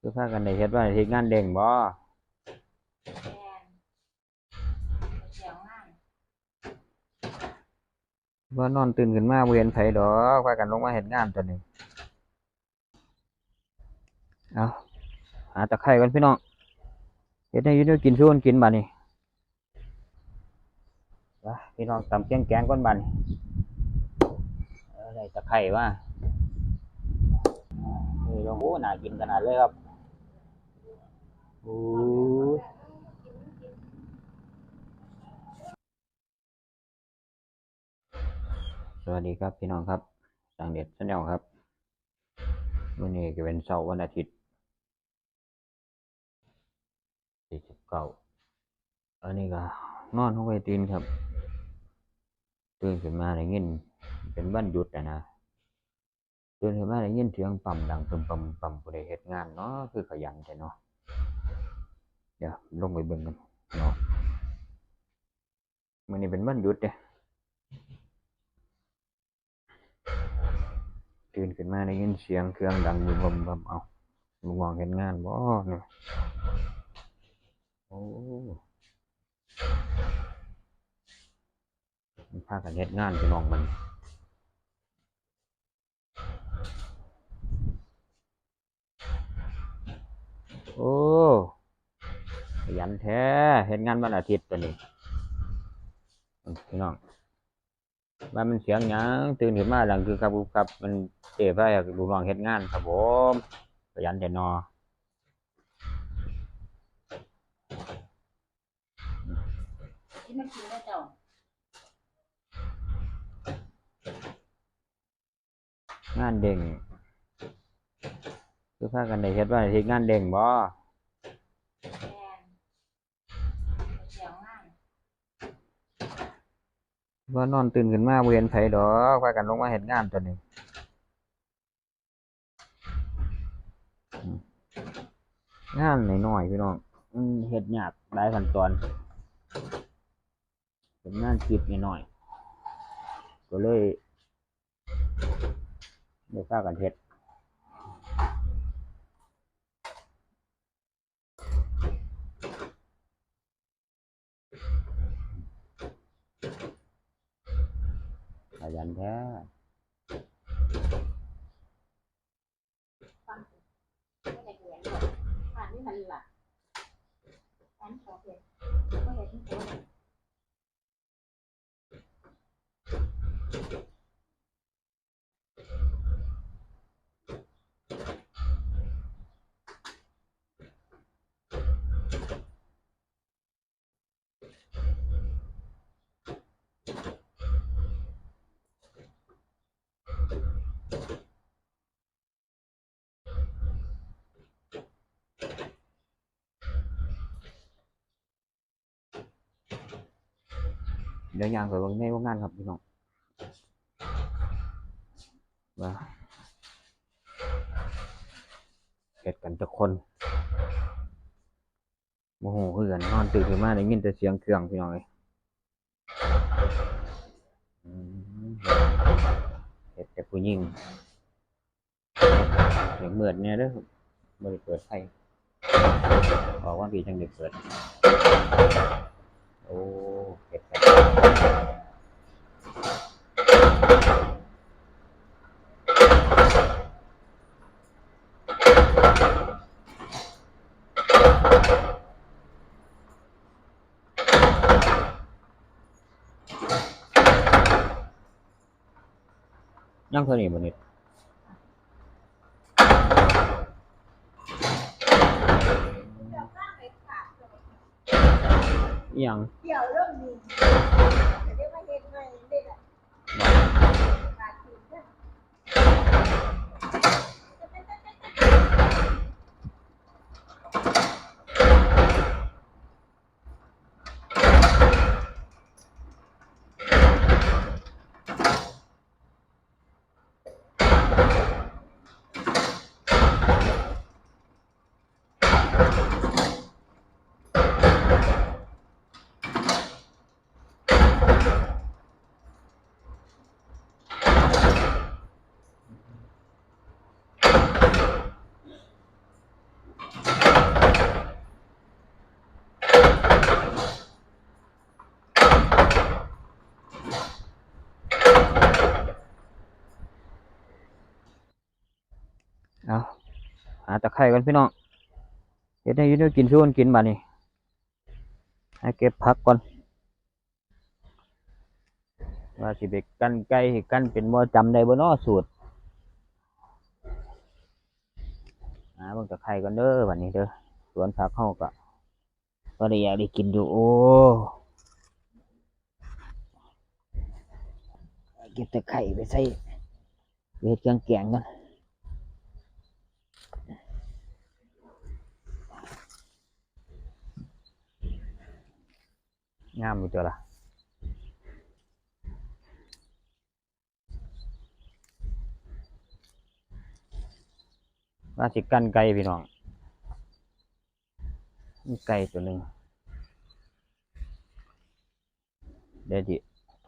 คือพากันได้เฮ็ดว่าเฮ็ดงานเด้งบ่ว่านอนตื่นขึ้นมาบ่เห็นไผดอกพากันลงมาเฮ็ดงานตัวนี้เอาหาตะไคร้ก่อนพี่น้องเฮ็ดให้อยู่เดี๋ยกินสู้กันกินบัดนี้พี่น้องตำแกงแกงก่อนบัดนี้เออได้ตะไคร้มานี่ลงโอ้น่ากินขนาดเลยครับ โอ้สวัสดีครับพี่น้องครับสังเด็ดชาแนลครับวันนี้ก็เป็นเสาร์วันอาทิตย์ที่สิบเก้าอันนี้ก็นอนห้องไปตื่นครับ ตื่นขึ้นมาได้ยินเป็นวันหยุดอะนะตื่นขึ้นมาได้ยินเสียงปั๊มดังปึมปั๊มปั๊มผู้ใดเฮ็ดงานเนาะคือขยันแต่เนาะ เดี๋ยวลงไปเบิ่งกันเนาะมื้อนี้เป็นวันหยุดเด้ตื่นขึ้นมาได้ยินเสียงเครื่องดังบึมบึมบึมเอาลุงมองเห็นงานบ่เนี่ยโอ้มันพากันเฮ็ดงานพี่น้องมันโอ้ ยันแท้เฮ็ดงานวันอาทิตย์ตัวนี้พี่น้องว่ามันเสียงหยังตื่นขึ้นมาหลังคือครับครับ มันเตะไปลูกน้องเฮ็ดงานครับผมขยันแต่นอที่มันกินแล้วเจ้างานเด้งคือพากันได้เฮ็ดว่าเฮ็ดงานเด้งบ่ แอนเสียงงาน ว่านอนตื่นขึ้นมาบ่เห็นไผดอกพากันลงมาเห็นงานตัวนี้งานหน่อยๆพี่น้องเห็ดยากหลายขั้นตอนเป็นงานจิบหน่อยๆก็เลยได้พากันเห็ด ขยันแท้ไม่ได้เขียนหรอกผ่านนี่มันหลักผ่านขอเขียนก็เห็นที่โพส ดี๋ยวยางไปเบิ่งในวงงานครับพี่น้องว่าเฮ็ดกันทุกคนโมโหคือกันนอนตื่นขึ้นมาได้ยินแต่เสียงเครื่องพี่น้องเอ้ยเฮ็ดแต่ผู้หญิงเสียงเหมือดเนี่ยเด้อบ่ได้เปิดไฟบอกว่าพี่จังได้เปิด โอ้เฮ็ดกันยังเท่านี้บ่นิดอิด ยวเรื่องนี้เดี๋ยวมาเห็นใหม่เด็กอะขาดทุนเนี่ย เหาตะไคร้กันพี่น้องเฮ็ดให้ยืดกินช่วนกินบัดนี้ให้เก็บผักก่อนว่าสิไปกันไก่ให้กันเป็นบ่จำได้บ่นาะสูตรหาเบิ่งตะไคร้กันเด้อบัดนี้เด้อสวนผักเฮาก็ก็ได้อยากได้กินอยู่โอ้เก็บตะไคร้ไปใส่เฮ็ดเครื่องแกงกัน งามอยู่ตัวละว่าสิกันไก่พี่น้องมีไก่ตัวหนึ่งเดี๋ยวจิ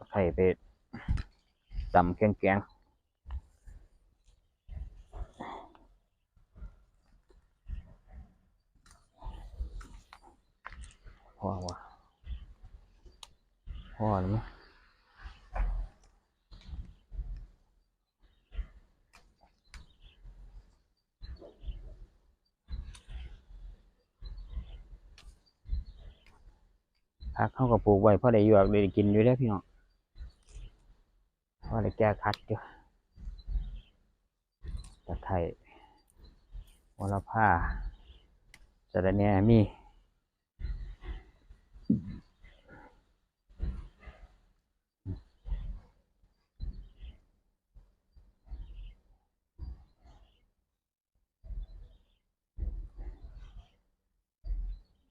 ไข่ไปตำแกงแกง พอวะพอแล้วมั้ยผักเข้ากับปลูกไว้พราะได้อยู่ได้กินอยู่ได้อพี่น้องพราะได้แก้คัดอยู่ตะไคร้วรผ้าสะระแหน่ยมี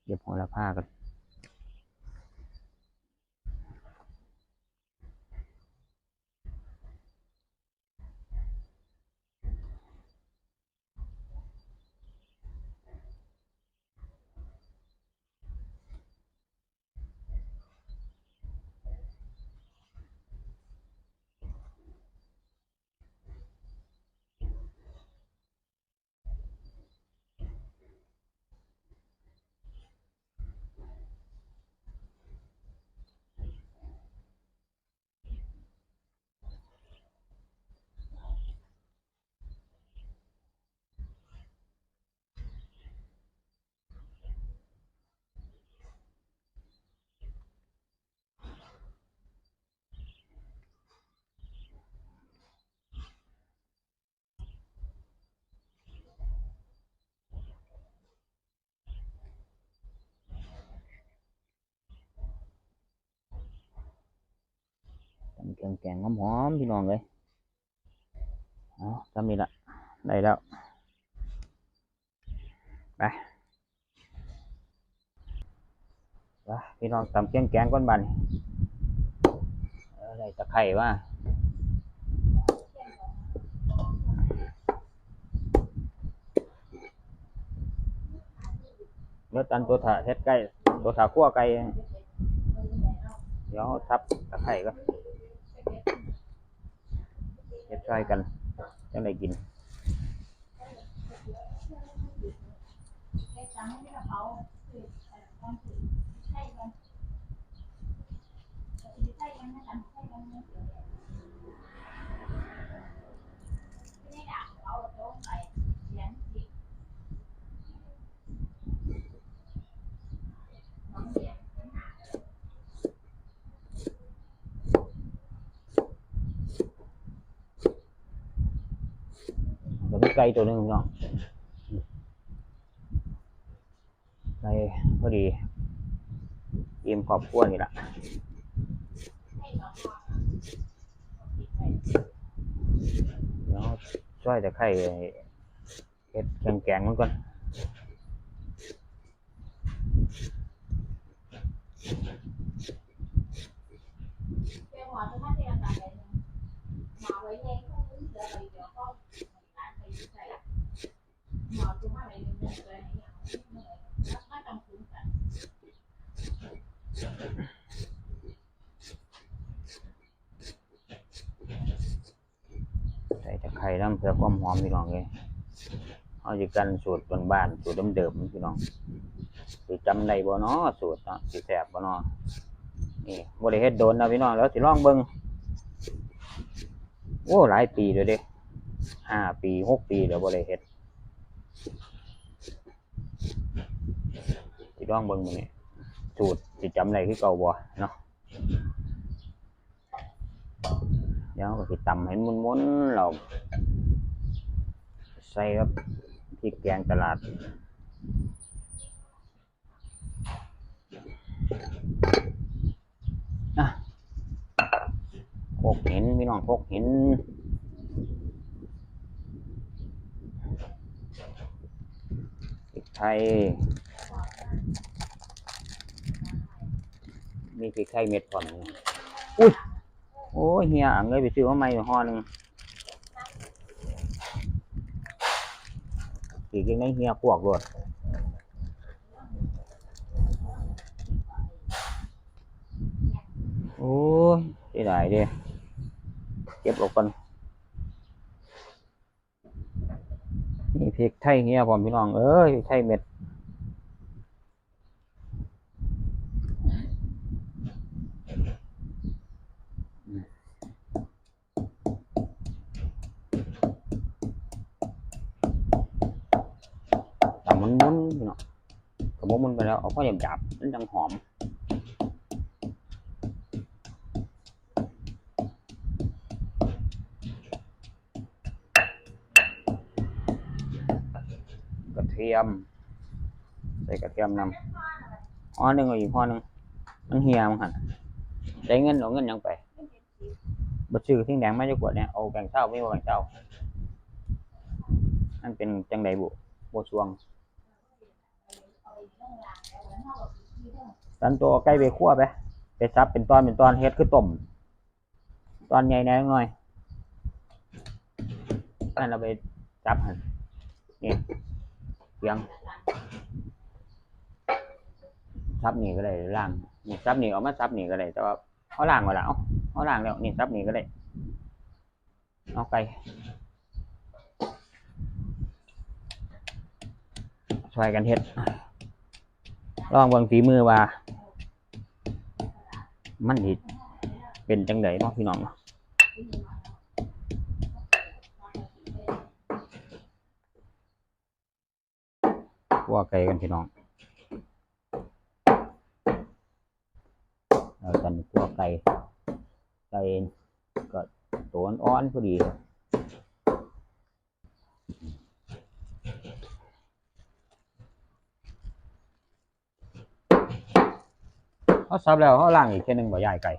เก็บโหระพากัน แกงแกงหอมๆพี่น้องเลยเอาทำนี่ละได้แล้วไปไปพี่น้องตำแกงแกงก้อนบัดนเออได้ตะไคร่ว่าเมื่อตันตัวถาเฮ็ดไก่ตัวถาคั่วไก่เดี๋ยวทับตะไคร่ก็ จะช่วยกันจังได้กินให้ตังค์ให้กระเป๋าคือเอ่อความถือใช่กันใช่กันนะตังค์ใช่กันนะไม่ได้ด่าเอาโต๊ะไปเขียนสิน้องเขียน ตัวนี้ ไก่ตัวหนึ่งเนาะไก่พอดีอิ่มครอบครัวนี่ละให้น้องมาติดไว้เดี๋ยวช่วยแต่ไข่เฮ็ดแกงแกงมันก่อนเจ้าหัวจะมาเจรจาอะไรเนี่ยมาไว้ในข้อมูลเอไปเดี๋ยวก็ร้านไปใส่ หมอจะไรเนี่ยเลยเนี่ยป้องคุ้นกันใส่แต่ไข่น้ำเพื่อความหอมพี่น้องเลยเอาจะกันสูตรบ้านๆสูตรเดิมๆพี่น้องสิจำได้บ่เนาะสูตรเนาะสิแสบบ่เนาะนี่บ่ได้เฮ็ดโดนนะพี่น้องแล้วสิลองเบิ่งโอ้หลายปีเลยเด้ห้าปีหกปีแล้วบ่ได้เฮ็ด สิลองเบิ่งมื้นี้สูตรสิจำได้คืเก่าบ่เนาะเดี๋ยวก็สิตำให้ม้วนๆเราใส่กับพริกแกงตลาดอะพกหินพี่น้องพกหิน ไทย มีพริกไทยเม็ดพร้อมนี่อุ้ย โอ้ยเฮียอังเลยไปซื้อมาใหม่ห่อหนึ่งอีกยังไงเฮียพวกรวดโอ้ยเสียดายเด้เก็บออกก่อนนี่ พริกไทยเฮียพร้อมพี่น้อง เอ้ยไทยเม็ดแต่มันมุนพี่น้องกระบอกมันไปแล้วเอาข้อหยาบๆมันจังหอม ทียม ใส่กระเทียมนำอ๋อหนึ่งเอาอีกพอหนึ่งมันเหี่ยมันหันได้เงินเอาเงินยังไปบัตรซื้อทิ้งแดงไมาจะกวดเนี่ยเอาแบ่งเช่าไม่เอาแบ่งเช่านั่นเป็นจังไดบุโบสวงตันตัวใกล้ไปคั่วไปไปซับเป็นตอนเป็นตอนเฮ็ดคือต้มตอนใหญ่แน่หน่อยนั่นเราไปจับหันนี่ ยงซับนี่ก็ได้ล่างนี่ซับนี่เอามาซับนี่ก็ได้แต่ว่าเอาล่างมาแล้วเอาล่างแล้วนี่ซับนี่ก็ได้เอาไก่ช่วยกันเฮ็ดลองเบิ่งฝีมือว่า มันสิเป็นจังไดเนาะพี่น้องเนาะ คั่วไก่กันพี่น้องเราจะคั่วไก่ไก่ก็ตัวอ่อนๆพอดีเขาซับแล้วเขาล่างอีกเช่นหนึ่งบ่ใหญ่ไก่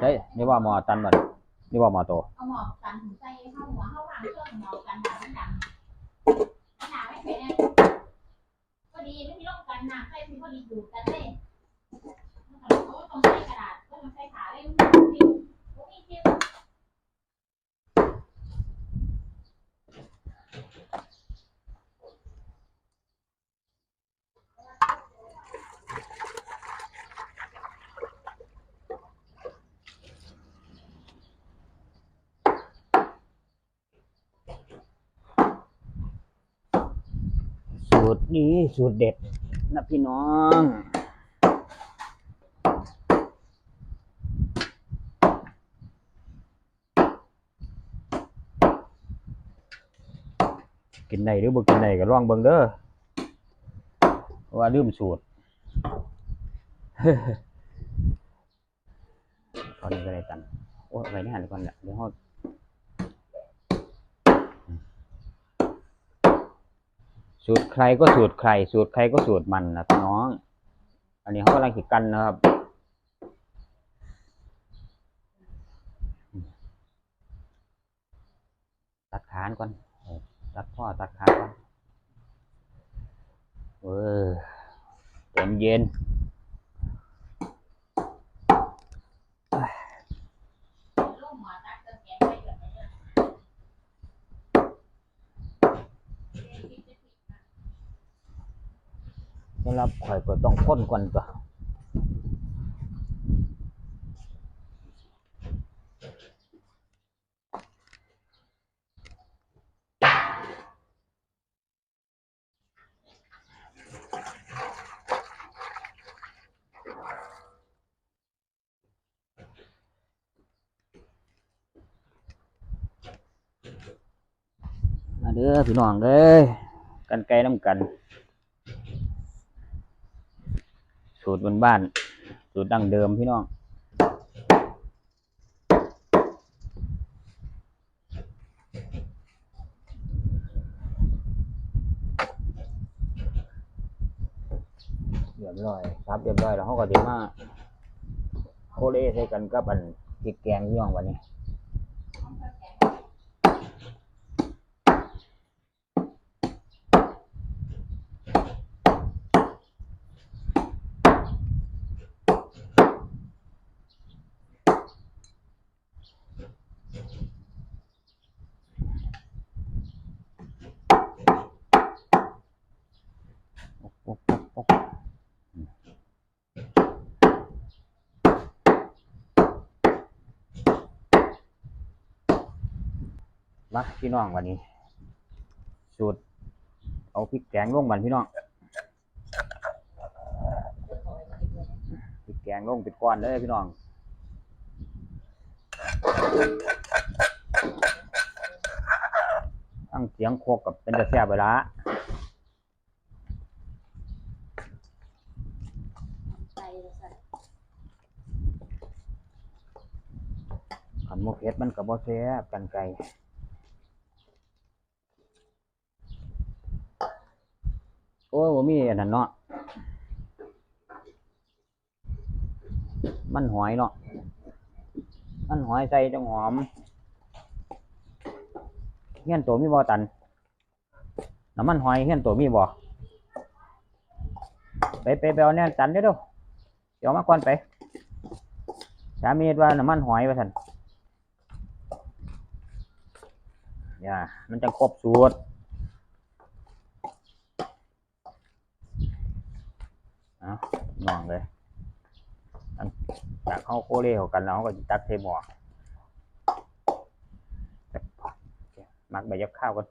เฮ้ยนี่ว่าหมอตันบ่ นี่ว่าหมอโตเอาหมอกกันถึงใจเข้าหัวเข้าวางเครื่องหมอกกันหนามันดังหนาไม่เป็นพอดีไม่มีร่องกันหนาใส่พอดีอยู่กันเลยต้องใช้กระดาษก็ต้องใช้ขาเลยมีฟิวมีฟิว สูตรนี้สูตรเด็ดนะพี่น้องกินได้หรือบ่กินได้ก็ลองเบิ่งเด้อว่าลืมสูตรตอนนี้ก็ได้ตัน โอ้ยไปนี่หันก่อนแหละเดี๋ยวเฮา สูตรใครก็สูตรใคร สูตรใครก็สูตรมันนะพี่น้อง อันนี้เขากำลังขิกันนะครับตัดขานก่อนตัดพ่อตัดขานก่อนเออเย็นเย็น ร่มหมอตักกันแกงไปแบบนี้ สำหรับข่อยก็ต้องค้นก่อนตัวในมาเด้อพี่น้องเอ้ยกันไกลน้ำกัน สู ตรบนบ้านๆสูตรดั้งเดิมพี่น้องเรียบร้อยครับเรียบร้อยแล้วเขาก็เดี๋ยวมาโคเลใส่กันกับอันพริกแกงพี่น้องวันนี้ มาพี่น้องวันนี้ สูตร เอาพริกแกงลงบันพี่น้องพริกแกงลงเป็นก้อนเลยพี่น้องตั้งเสียงโคกกับเป็นตะแซ่บเวลาขันโมเพ็ดมันกับบ่แซ่บกันไก่โอ้ยบ่ มีอันนั้นเนาะมันหอยเนาะมันหอยใส่จังหอมเฮียนตัวมีบ่ตันน้ำมันหอยเฮียนตัวมีบ่ไปไปไปเอาแน่ตันเด้อเด้อเดี๋ยวมาก่อนไปสามีว่าน้ำมันหอยว่าท่นอย่ามันจะครบสูตร เอาน้องเลยอันจากเข้าโคเล่เขากันแล้วก็จะตักเทหมอหมักใบยับข้าวกัน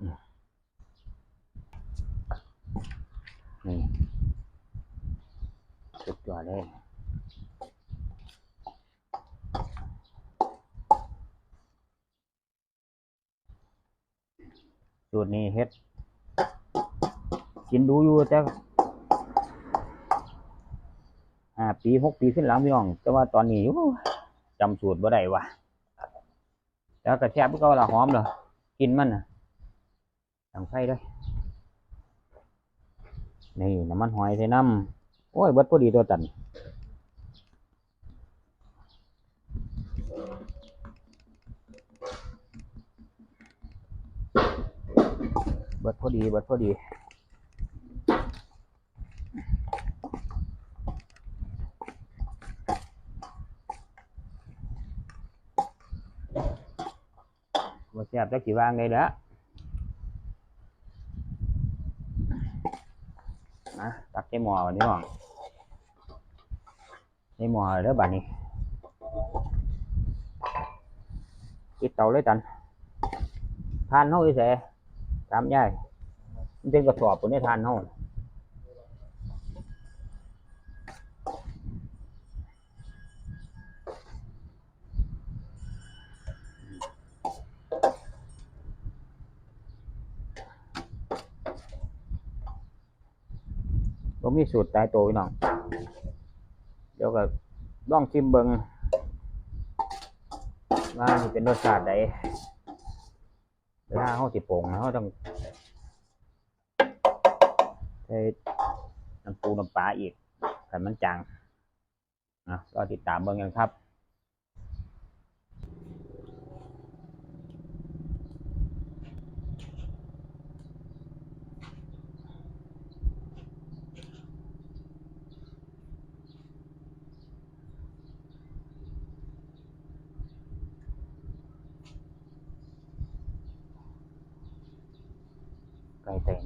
อืมนี่สุดยอดเลย สูตรนี้เฮ็ด กินดูอยู่แต่ห้าปีหกปีขึ้นหลังพี่น้อง แต่ว่าตอนนี้โอ้ยจำสูตรบ่ได้ว่ะแต่ว่ากระแทบก็ละหอมเหรอกินมันน่ะตั้งไฟเลยนี่น้ำมันหอยใส่น้ำโอ้ยเบิดพอดีตัวตันเบิดพอดีเบิดพอดี บ่แซ่บจักสิวางได้เด้อนะตักใส่หม้อบัดนี้น้องใส่หม้อเด้อบัดนี้ปิดเตาเลยจันทานเฮาอีแสตา มีสูตรตายตัวพี่น้อง เดี๋ยวก็ลองชิมเบิงว่าสิเป็นรสชาติใดเวลาเฮาสิปรุงเขาต้องใช้น้ำปูน้ำปลาอีกแต่มันจังนะก็ติดตามเบิ่งกันครับ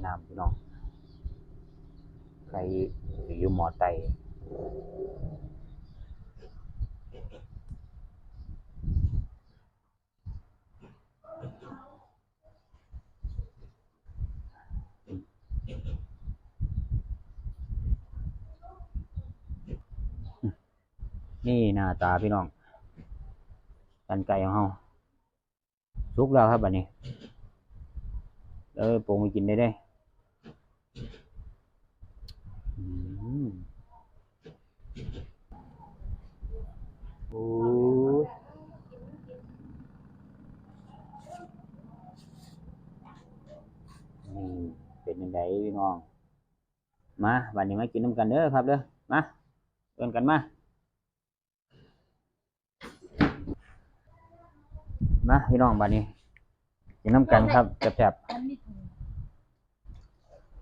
ไก่ไต่น้ำพี่น้องไก่อยู่หมอไตนี่หน้าตาพี่น้องกันไก่ของเฮาสุกแล้วครับบัดนี้เออปรุงไปกินได้ได้อืม โอ้ยนี่เป็นยังไงพี่น้อง มาบัดนี้มากินน้ำกันเด้อครับเด้อ มาเอินกันมา มาพี่น้องบัดนี้ กินน้ำกันครับแซ่บอันนี้ถูก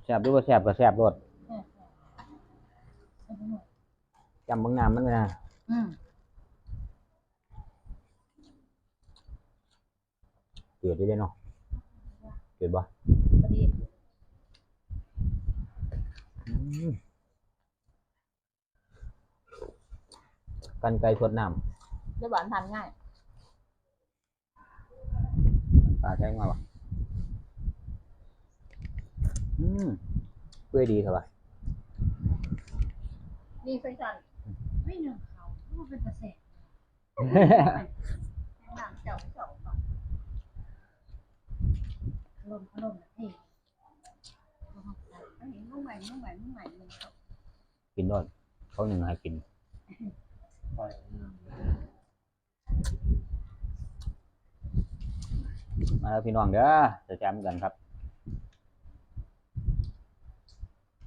ๆแซ่บด้วยว่าแซ่บก็แซ่บรสเออเออเออจำเบางน้ำมันเลยนะอืม เกิดได้เด้เนาะเกิดบ่พอดีอืมกันไก่สดน้ได้หวานทานง่ายำปลาแท้งมาบ่อืมเปื่อยดีครับว่ะนี่เคยสั่นไม่หนึ่งเขาเพราะมันเป็นกระแสหนังเจ้าเจ้าก่อน ลมลมนะพี่อันนี้นุ่มใหม่นุ่มใหม่นุ่มใหม่เลยครับกินโดดเขาหนึ่งให้กินมาแล้วพี่น้องเด้อจะจำกันครับ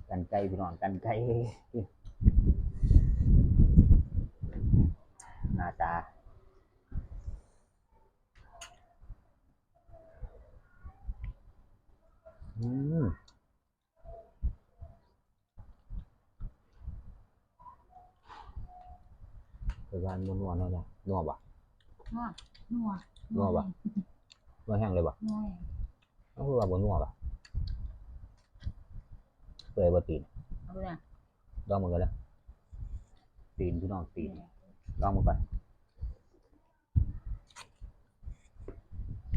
กันไก่พี่น้องกันไก่หน้าตาอืม เป็นวันนัวๆเนาะเนี่ยนัวปะนัวนัวนัวปะนัวแห้งเลยปะนัวต้องคือว่าบนนัวปะเปื่อยบตีนเอาเลยลองมือกันเลยตีนพี่น้องตีนลองมือไป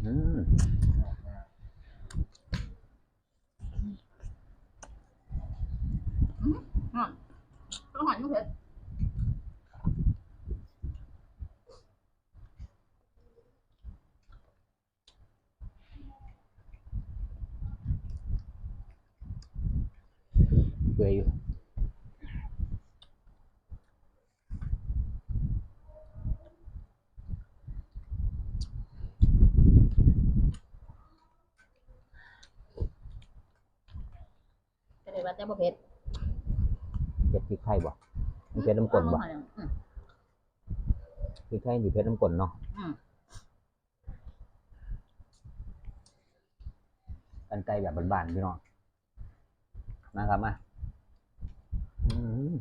อืม ต้องหันลูกเผ็ดเปื่อ ริกไทยบ่มันเผ็ดน้ำกลนบ่อืมพริกไทยนี่เผ็ดน้ำกลนเนาะอืมกันไก่แบบบ้านๆพี่น้องมาครับมาอืม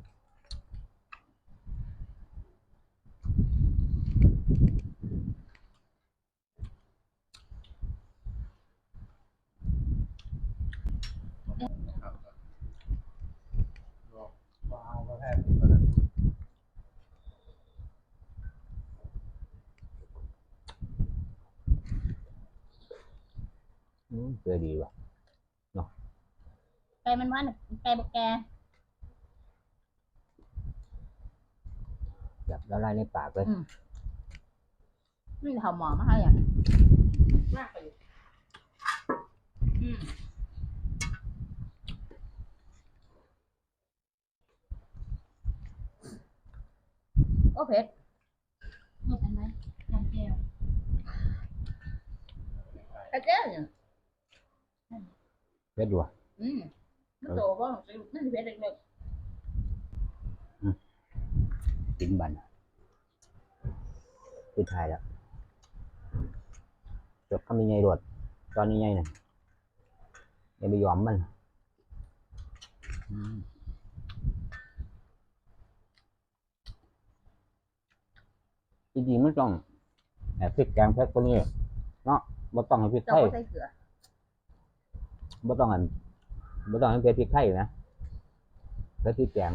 ว้าวก็แทบตอนนั้น อืมเปื่อยดีว่ะ ไก่ มันหวานไก่บกแกแบบละลายในปากเลยนี่เขาหมอมาให้อะมากเลยอืมโอ้เผ็ดนี่เป็นไหมจานแก้วกระเจ้าเนี่ยเผ็ดอยู่ว่ะอืม มันโตก็มันสิเผ็ดเล็กกินบันปิดท้ายแล้วจบคำยังไงรวดตอนนี้ไงน่ะอย่าไปยอมมันอืมจริงๆมันต้องแอบพริกแกงเผ็ดตัวนี้เนาะบ่ต้องให้พริกๆเจ้าไทยก็ใส่เกลือ บ่ต้องอัน บ่ต้องให้เผ็ดพริกไทยนะเผ็ดพริกแกง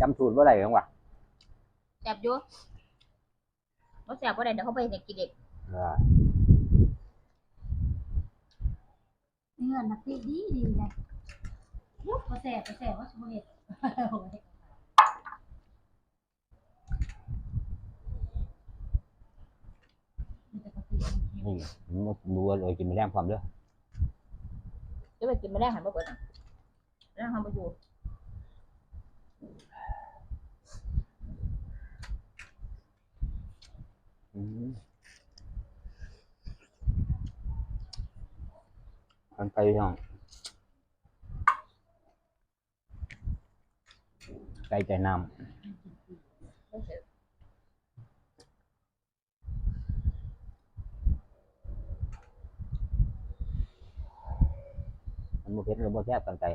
จำสูตรบ่ได้หยังวะแซ่บอยู่บ่แซ่บบ่ได้เดี๋ยวเขาไปเด็กกินเด็กอ่าเงินนักดีดีดีเลยยุบบ่แซ่บบ่แซ่บว่าสมุเฮ็ด นี่มันดูว่าเลยกินแรงความเด้อจะไปกินไม่ได้หันมาเปิดอะแล้วทำไปอยู่อืมอันไปย่องไก่ใจน้ไม่เสร็จำมัน บ่เผ็ดหรือบ่แซ่บกันไก่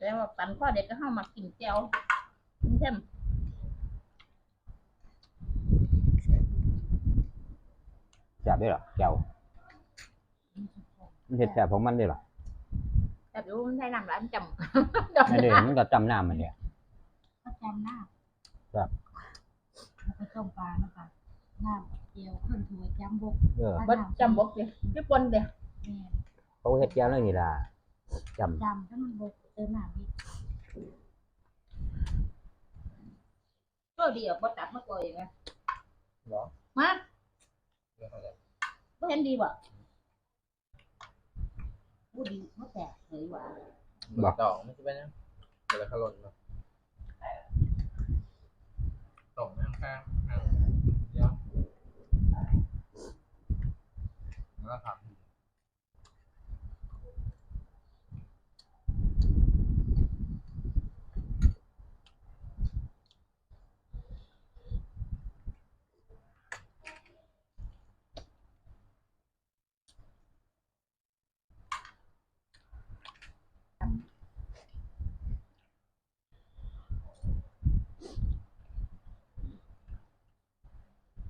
แล้วว่าปันพ่อเด็กก็เข้ามากินเจียวกินเข้มแซ่บได้หรอแก้วมันเผ็ดแซ่บของมันได้หรอแต่ดูมันใช้น้ำร้านจำไม่ได้มันก็จำน้ำมันเนี่ยก็จำหน้าครับแล้วก็ต้มปลาเนาะค่ะน้ำเจียวเครื่องถั่วจำบกเออบัดจำบกเลยญี่ปุ่นเดียแม่เขาเฮ็ดแก้วนั่นนี่ล่ะจจำถ้ามันบกเติมน้ำอีกก็ดีอะบัดตัดมาก่อยไงเหรอมาเรื่องอะไรไม่เห็นดีบ่พูดดีไม่แตกเลยว่ะเบอร์ดอกไม่ใช่ไหมเนี่ยเบอร์ขลุ่นเนาะตกข้างข้างข้างเดี๋ยวแล้ว ก็ผัก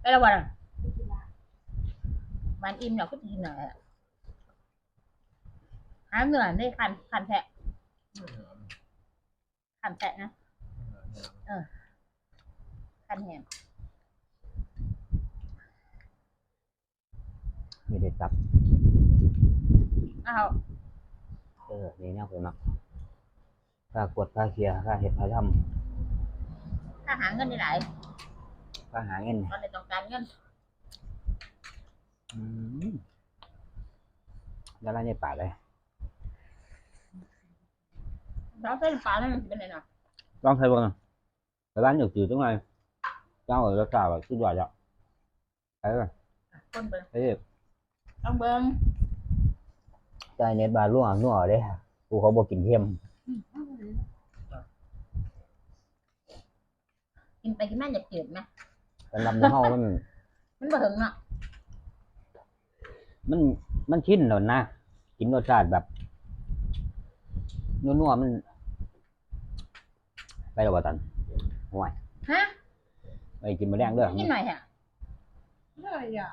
ไปแล้ววัน มันอิ่มเราก็จะกินหน่อยอะหาเหนื่อยได้คันคันแทะคันแทะนะคันแหงำไม่ได้ตับอ้าวเออ นี่แนวไปมักค่ากดค่าเคลียร์ค่าเฮ็ดค่าทถ้าหาเงินได้หลายำค่าหาเงินตอนในต้องการเงิน อืมแล้วร้านในป่าเลยเราเส้นปลาแล้วมันจะเป็นไงเนาะลองใช้บ้างแต่ร้านอยู่จืดตรงไหนเจ้าเออรสชาติแบบสุดยอดอะไอ้เอ้ยคนเบิ่งไอ้เอ้ยต้องเบิ่งใจเน็ตบาร์ล่วงนัวเด้กูเขาบอกกินเค็มอืมเอาเลยกินไปกินมาอยากจืดไหมสำหรับในห้องมันมันบ่ถึงเนาะ มันมันชินแล้วนะกินรสชาติแบบนัวๆมัน ไปแล้วบ่ตันห่วยฮะไปกินมาแรงเด้อกินหน่อยเถอะเลยอะ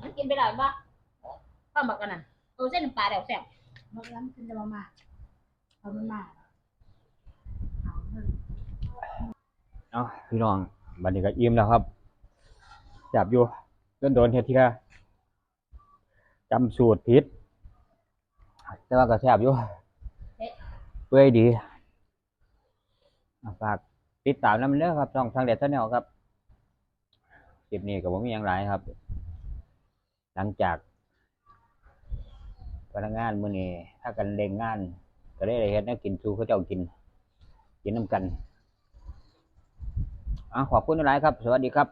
มันกินไปหลายบ่ข้าวหมักกันน่ะเออเส้นปลาเดี๋ยวแซ่บมันล้ำขึ้นจะมามาเอามันมาเอาเลยเนาะพี่น้องบัดนี้ก็อิ่มแล้วครับจับอยู่ โดนโดนเฮ็ดทีละจำสูตรผิด แต่ว่าก็แซ่บอยู่เปื่อยดีฝากติดตามน้ำเด้อครับช่องทางเด็ดแนลครับคลิปนี้ก็บ่มีหยังหลายครับ หลังจากพนักงานมื้อนี้ถ้ากันเร่งงาน ก็ได้เฮ็ดแนวกินสู่เขาเจ้ากิน กินน้ำกันอะขอบคุณหลายครับ สวัสดีครับ